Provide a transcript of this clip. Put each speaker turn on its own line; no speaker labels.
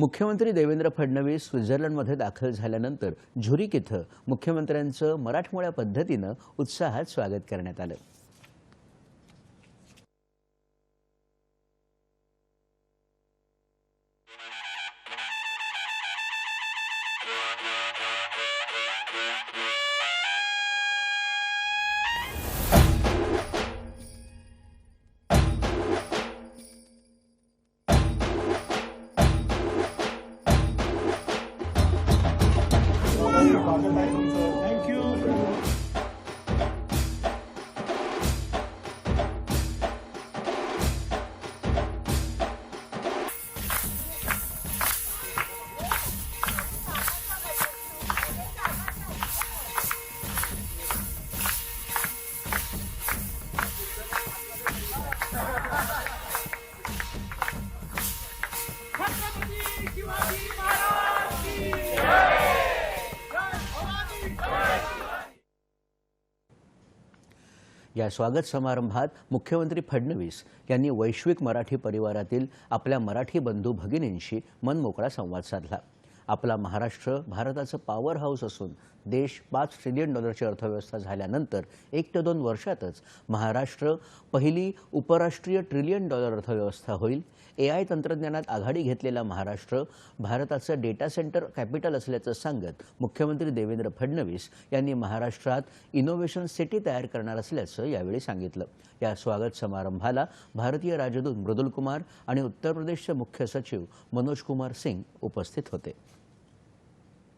मुख्यमंत्री देवेंद्र फडणवीस स्वित्झर्लंडमध्ये दाखल झाल्यानंतर झुरिक इथं मुख्यमंत्र्यांचं मराठमोळ्या पद्धतीनं उत्साहात स्वागत करण्यात आलं. या स्वागत समारंभात मुख्यमंत्री फडणवीस यांनी वैश्विक मराठी परिवारातील आपल्या मराठी बंधू भगिनींशी मनमोकळा संवाद साधला. आपला महाराष्ट्र भारताचं पॉवर हाऊस असून देश पाच ट्रिलियन डॉलरची अर्थव्यवस्था झाल्यानंतर एक ते दोन वर्षातच महाराष्ट्र पहिली उपराष्ट्रीय ट्रिलियन डॉलर अर्थव्यवस्था होईल. ए आय तंत्रज्ञानात आघाडी घेतलेला महाराष्ट्र भारताचं डेटा सेंटर कॅपिटल असल्याचं सांगत मुख्यमंत्री देवेंद्र फडणवीस यांनी महाराष्ट्रात इनोव्हेशन सिटी तयार करणार असल्याचं यावेळी सांगितलं. या स्वागत समारंभाला भारतीय राजदूत मृदुल कुमार आणि उत्तर प्रदेशचे मुख्य सचिव मनोज कुमार सिंग उपस्थित होते.